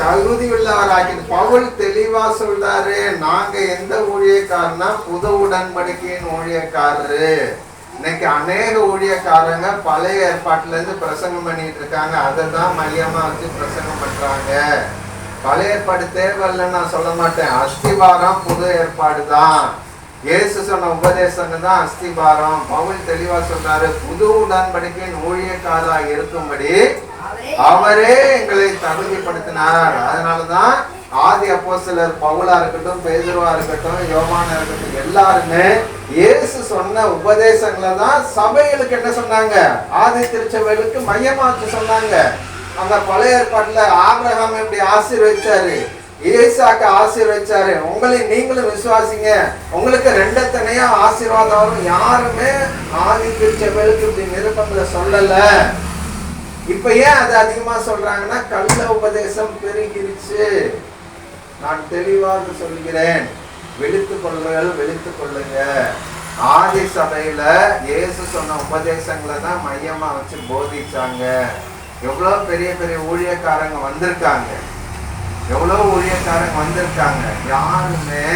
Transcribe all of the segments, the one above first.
தகுதி உள்ளவராக்கி பவுல் தெளிவா சொல்றாரு நாங்க எந்த ஊழியக்காரனா புது உடன்படிக்கையின் ஊழியக்காரரு. இன்னைக்கு அநேக ஊழியக்காரங்க பழைய ஏற்பாட்டுல இருந்து பிரசங்கம் பண்ணிட்டு இருக்காங்க. அதை தான் மையமா வச்சு பிரசங்கம் பண்றாங்க. பழைய ஏற்பாடு தேவையில்லைன்னு நான் சொல்ல மாட்டேன். அஸ்திவாரம் புது ஏற்பாடு தான். இயேசு சொன்ன உபதேசங்க தான் அஸ்திபாரம். பவுல் தெளிவா சொன்னாரு புது உடன்படிக்கையின் ஊழியக்காரா இருக்கும்படி அவரே எங்களை தகுதிப்படுத்தினார் அதனாலதான் ஆதி அப்போ சிலர் பவுலா இருக்கட்டும் பேதுருவா இருக்கட்டும் யோமானா இருக்கட்டும் எல்லாருமே இயேசு சொன்ன உபதேசங்களை தான் சபைகளுக்கு என்ன சொன்னாங்க? ஆதி திருச்சபைகளுக்கு மையமாச்சு சொன்னாங்க. அந்த பழைய ஏற்பாட்டுல ஆபிரகாம் எப்படி ஆசீர்வதிச்சாரு ஈசாக்கு ஆசீர்வதிச்சாரு உங்களை நீங்களும் விசுவாசிங்க. உங்களுக்கு ரெண்டத்தனையா ஆசீர்வாதம் வரும். யாருமே ஆதி திருச்சபைகளுக்கு இப்படி நிருப்பங்களை சொல்லலை. இப்ப ஏன் அது அதிகமா சொல்றாங்கன்னா கள்ள உபதேசம் பெருகிருச்சு. நான் தெளிவாக சொல்கிறேன். வெளுத்து கொள்ளுங்கள் வெளுத்து கொள்ளுங்க. ஆதி சபையில இயேசு சொன்ன உபதேசங்களை தான் மையமா வச்சு போதிச்சாங்க. எவ்வளோ பெரிய பெரிய ஊழியக்காரங்க வந்திருக்காங்க. எவ்வளோ ஊழியக்காரங்க வந்திருக்காங்க. யாருமே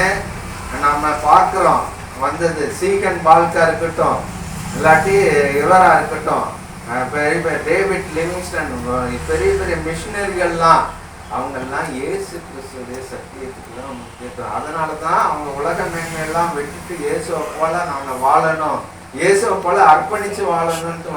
நம்ம பார்க்குறோம். வந்தது சீகன் பால்கா இருக்கட்டும் இல்லாட்டி இவரா இருக்கட்டும். பெரிய பெரிய டேவிட் லிவிங்ஸ்டன் பெரிய பெரிய மிஷினரிகள்லாம் அவங்கெல்லாம் ஏசு கிறிஸ்துடைய சத்தியத்துக்கு தான் முக்கியத்துவம். அதனால தான் அவங்க உலக மேன்மையெல்லாம் விட்டுட்டு இயேசுவை போல நாங்கள் வாழணும். இயேசுவை போல அர்ப்பணிச்சு வாழணும்ட்டு